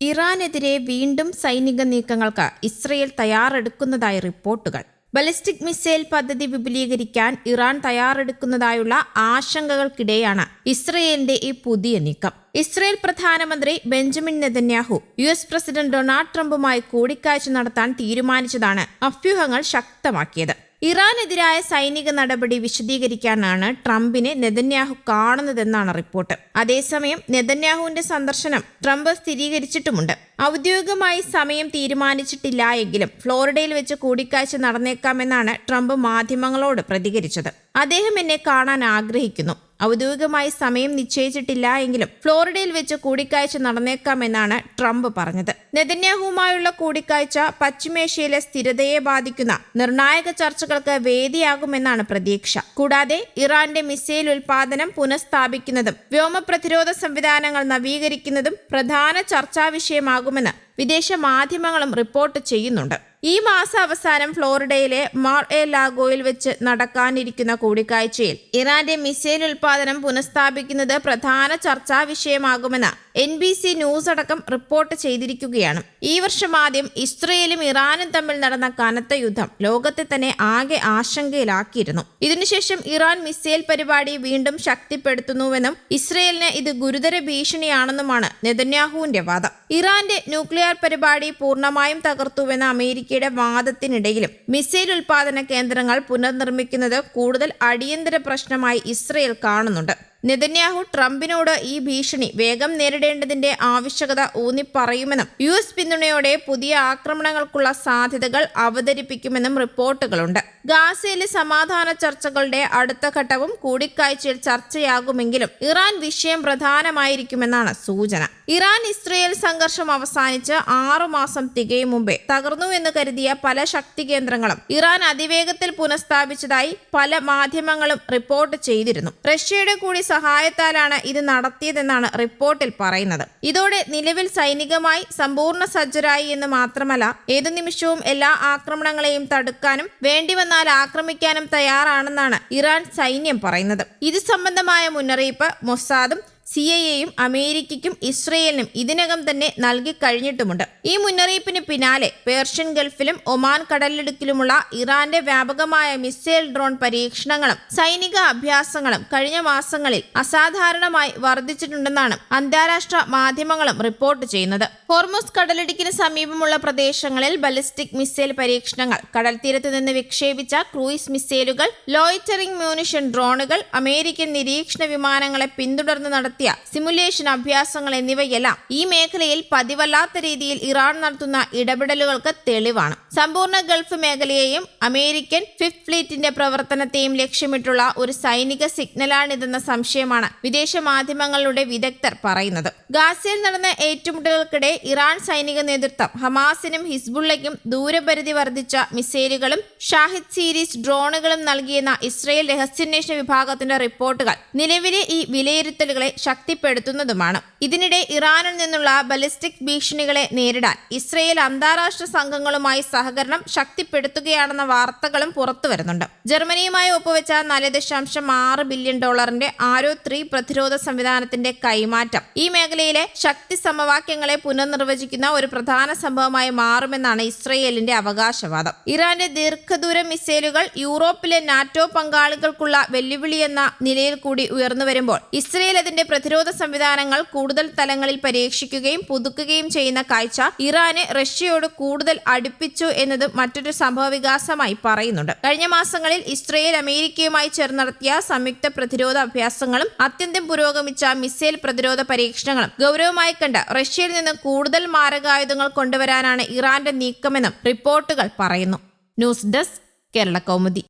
ഇറാനെതിരെ വീണ്ടും സൈനിക നീക്കങ്ങൾക്ക് ഇസ്രയേൽ തയ്യാറെടുക്കുന്നതായി റിപ്പോർട്ടുകൾ. ബലിസ്റ്റിക് മിസൈൽ പദ്ധതി വിപുലീകരിക്കാൻ ഇറാൻ തയ്യാറെടുക്കുന്നതായുള്ള ആശങ്കകൾക്കിടെയാണ് ഇസ്രയേലിന്റെ ഈ പുതിയ നീക്കം. ഇസ്രയേൽ പ്രധാനമന്ത്രി Benjamin Netanyahu U S president Donald ട്രംപുമായി കൂടിക്കാഴ്ച നടത്താൻ തീരുമാനിച്ചതാണ് അഭ്യൂഹങ്ങൾ ശക്തമാക്കിയത്. ഇറാനെതിരായ സൈനിക നടപടി വിശദീകരിക്കാനാണ് ട്രംപിനെ നെതന്യാഹു കാണുന്നതെന്നാണ് റിപ്പോർട്ട്. അതേസമയം നെതന്യാഹുവിന്റെ സന്ദർശനം ട്രംപ് സ്ഥിരീകരിച്ചിട്ടുമുണ്ട്. ഔദ്യോഗികമായി സമയം തീരുമാനിച്ചിട്ടില്ല എങ്കിലും ഫ്ലോറിഡയിൽ വെച്ച് കൂടിക്കാഴ്ച നടന്നേക്കാമെന്നാണ് ട്രംപ് മാധ്യമങ്ങളോട് പ്രതികരിച്ചത്. അദ്ദേഹം എന്നെ കാണാൻ ആഗ്രഹിക്കുന്നു. ഔദ്യോഗികമായി സമയം നിശ്ചയിച്ചിട്ടില്ല എങ്കിലും ഫ്ലോറിഡയിൽ വെച്ച് കൂടിക്കാഴ്ച നടന്നേക്കാമെന്നാണ് ട്രംപ് പറഞ്ഞത്. നെതന്യാഹുമായുള്ള കൂടിക്കാഴ്ച പശ്ചിമേഷ്യയിലെ സ്ഥിരതയെ ബാധിക്കുന്ന നിർണായക ചർച്ചകൾക്ക് വേദിയാകുമെന്നാണ് പ്രതീക്ഷ. കൂടാതെ ഇറാന്റെ മിസൈൽ ഉൽപാദനം പുനഃസ്ഥാപിക്കുന്നതും വ്യോമ പ്രതിരോധ സംവിധാനങ്ങൾ നവീകരിക്കുന്നതും പ്രധാന ചർച്ചാ വിഷയമാകുമെന്ന് വിദേശ മാധ്യമങ്ങളും റിപ്പോർട്ട് ചെയ്യുന്നുണ്ട്. ഈ മാസം അവസാനം ഫ്ലോറിഡയിലെ മാർ എ ലാഗോയിൽ വെച്ച് നടക്കാനിരിക്കുന്ന കൂടിക്കാഴ്ചയിൽ ഇറാന്റെ മിസൈൽ ഉൽപാദനം പുനഃസ്ഥാപിക്കുന്നത് പ്രധാന ചർച്ചാ വിഷയമാകുമെന്ന് എൻ ബി സി ന്യൂസ് അടക്കം റിപ്പോർട്ട് ചെയ്തിരിക്കുകയാണ്. ഈ വർഷം ആദ്യം ഇസ്രയേലും ഇറാനും തമ്മിൽ നടന്ന കനത്ത യുദ്ധം ലോകത്തെ തന്നെ ആകെ ആശങ്കയിലാക്കിയിരുന്നു. ഇതിനുശേഷം ഇറാൻ മിസൈൽ പരിപാടി വീണ്ടും ശക്തിപ്പെടുത്തുന്നുവെന്നും ഇസ്രയേലിന് ഇത് ഗുരുതര ഭീഷണിയാണെന്നുമാണ് നെതന്യാഹുവിന്റെ വാദം. ഇറാന്റെ ന്യൂക്ലിയർ പരിപാടി പൂർണമായും തകർത്തുവെന്ന അമേരിക്കയുടെ വാദത്തിനിടയിലും മിസൈൽ ഉൽപാദന കേന്ദ്രങ്ങൾ പുനർനിർമ്മിക്കുന്നത് കൂടുതൽ അടിയന്തര പ്രശ്നമായി ഇസ്രയേൽ കാണുന്നുണ്ട്. നെതന്യാഹു ട്രംപിനോട് ഈ ഭീഷണി വേഗം നേരിടേണ്ടതിന്റെ ആവശ്യകത ഊന്നിപ്പറയുമെന്നും യു എസ് പിന്തുണയോടെ പുതിയ ആക്രമണങ്ങൾക്കുള്ള സാധ്യതകൾ അവതരിപ്പിക്കുമെന്നും റിപ്പോർട്ടുകളുണ്ട്. ഗാസയിലെ സമാധാന ചർച്ചകളുടെ അടുത്ത ഘട്ടവും കൂടിക്കാഴ്ചയിൽ ചർച്ചയാകുമെങ്കിലും ഇറാൻ വിഷയം പ്രധാനമായിരിക്കുമെന്നാണ് സൂചന. ഇറാൻ ഇസ്രയേൽ സംഘർഷം അവസാനിച്ച് ആറുമാസം തികയും മുമ്പേ തകർന്നു എന്ന് കരുതിയ പല ശക്തി കേന്ദ്രങ്ങളും ഇറാൻ അതിവേഗത്തിൽ പുനഃസ്ഥാപിച്ചതായി പല മാധ്യമങ്ങളും റിപ്പോർട്ട് ചെയ്തിരുന്നു. റഷ്യയുടെ കൂടി സഹായത്താലാണ് ഇത് നടത്തിയതെന്നാണ് റിപ്പോർട്ടിൽ പറയുന്നത്. ഇതോടെ നിലവിൽ സൈനികമായി സമ്പൂർണ സജ്ജരായി എന്ന് മാത്രമല്ല ഏതു നിമിഷവും എല്ലാ ആക്രമണങ്ങളെയും തടുക്കാനും വേണ്ടിവന്നാൽ ആക്രമിക്കാനും തയ്യാറാണെന്നാണ് ഇറാൻ സൈന്യം പറയുന്നത്. ഇത് സംബന്ധമായ മുന്നറിയിപ്പ് മൊസാദും സി ഐ എയും അമേരിക്കയ്ക്കും ഇസ്രയേലിനും ഇതിനകം തന്നെ നൽകി കഴിഞ്ഞിട്ടുമുണ്ട്. ഈ മുന്നറിയിപ്പിന് പിന്നാലെ പേർഷ്യൻ ഗൾഫിലും ഒമാൻ കടലിടുക്കിലുമുള്ള ഇറാന്റെ വ്യാപകമായ മിസൈൽ ഡ്രോൺ പരീക്ഷണങ്ങളും സൈനിക അഭ്യാസങ്ങളും കഴിഞ്ഞ മാസങ്ങളിൽ അസാധാരണമായി വർദ്ധിച്ചിട്ടുണ്ടെന്നാണ് അന്താരാഷ്ട്ര മാധ്യമങ്ങളും റിപ്പോർട്ട് ചെയ്യുന്നത്. ഹോർമോസ് കടലിടുക്കിന് സമീപമുള്ള പ്രദേശങ്ങളിൽ ബലിസ്റ്റിക് മിസൈൽ പരീക്ഷണങ്ങൾ കടൽ തീരത്ത് നിന്ന് വിക്ഷേപിച്ച ക്രൂയിസ് മിസൈലുകൾ ലോയിറ്ററിംഗ് മ്യൂണിഷൻ ഡ്രോണുകൾ അമേരിക്കൻ നിരീക്ഷണ വിമാനങ്ങളെ പിന്തുടർന്ന് നടത്തി നടത്തിയ സിമുലേഷൻ അഭ്യാസങ്ങൾ എന്നിവയെല്ലാം ഈ മേഖലയിൽ പതിവല്ലാത്ത രീതിയിൽ ഇറാൻ നടത്തുന്ന ഇടപെടലുകൾക്ക് തെളിവാണ്. സമ്പൂർണ ഗൾഫ് മേഖലയെയും അമേരിക്കൻ ഫിഫ്ത് ഫ്ലീറ്റിന്റെ പ്രവർത്തനത്തെയും ലക്ഷ്യമിട്ടുള്ള ഒരു സൈനിക സിഗ്നലാണിതെന്ന സംശയമാണ് വിദേശ മാധ്യമങ്ങളുടെ വിദഗ്ധർ പറയുന്നത്. ഗാസയിൽ നടന്ന ഏറ്റുമുട്ടലുകൾക്കിടെ ഇറാൻ സൈനിക നേതൃത്വം ഹമാസിനും ഹിസ്ബുള്ളയ്ക്കും ദൂരപരിധി വർദ്ധിച്ച മിസൈലുകളും ഷാഹിദ് സീരീസ് ഡ്രോണുകളും നൽകിയെന്ന ഇസ്രയേൽ രഹസ്യാന്വേഷണ വിഭാഗത്തിന്റെ റിപ്പോർട്ടുകൾ നിലവിലെ ഈ വിലയിരുത്തലുകളെ ശക്തിപ്പെടുത്തുന്നതുമാണ്. ഇതിനിടെ ഇറാനിൽ നിന്നുള്ള ബലിസ്റ്റിക് ഭീഷണികളെ നേരിടാൻ ഇസ്രയേൽ അന്താരാഷ്ട്ര സംഘങ്ങളുമായി സഹകരണം ശക്തിപ്പെടുത്തുകയാണെന്ന വാർത്തകളും പുറത്തുവരുന്നുണ്ട്. ജർമ്മനിയുമായി ഒപ്പുവെച്ച നാല് ദശാംശം ആറ് ബില്യൺ ഡോളറിന്റെ ആരോ ത്രീ പ്രതിരോധ സംവിധാനത്തിന്റെ കൈമാറ്റം ഈ മേഖലയിലെ ശക്തി സമവാക്യങ്ങളെ പുനർനിർവചിക്കുന്ന ഒരു പ്രധാന സംഭവമായി മാറുമെന്നാണ് ഇസ്രയേലിന്റെ അവകാശവാദം. ഇറാന്റെ ദീർഘദൂര മിസൈലുകൾ യൂറോപ്പിലെ നാറ്റോ പങ്കാളികൾക്കുള്ള വെല്ലുവിളിയെന്ന നിലയിൽ കൂടി ഉയർന്നു വരുമ്പോൾ ഇസ്രയേൽ അതിന്റെ പ്രതിരോധ സംവിധാനങ്ങൾ കൂടുതൽ തലങ്ങളിൽ പരീക്ഷിക്കുകയും പുതുക്കുകയും ചെയ്യുന്ന കാഴ്ച ഇറാന് റഷ്യയോട് കൂടുതൽ അടുപ്പിച്ചു എന്നത് മറ്റൊരു സംഭവവികാസമായി പറയുന്നുണ്ട്. കഴിഞ്ഞ മാസങ്ങളിൽ ഇസ്രയേൽ അമേരിക്കയുമായി ചേർന്ന് നടത്തിയ സംയുക്ത പ്രതിരോധ അഭ്യാസങ്ങളും അത്യന്തം പുരോഗമിച്ച മിസൈൽ പ്രതിരോധ പരീക്ഷണങ്ങളും ഗൗരവമായി കണ്ട റഷ്യയിൽ നിന്ന് കൂടുതൽ മാരകായുധങ്ങൾ കൊണ്ടുവരാനാണ് ഇറാന്റെ നീക്കമെന്നും റിപ്പോർട്ടുകൾ പറയുന്നു. News desk Kerala Kaumudi.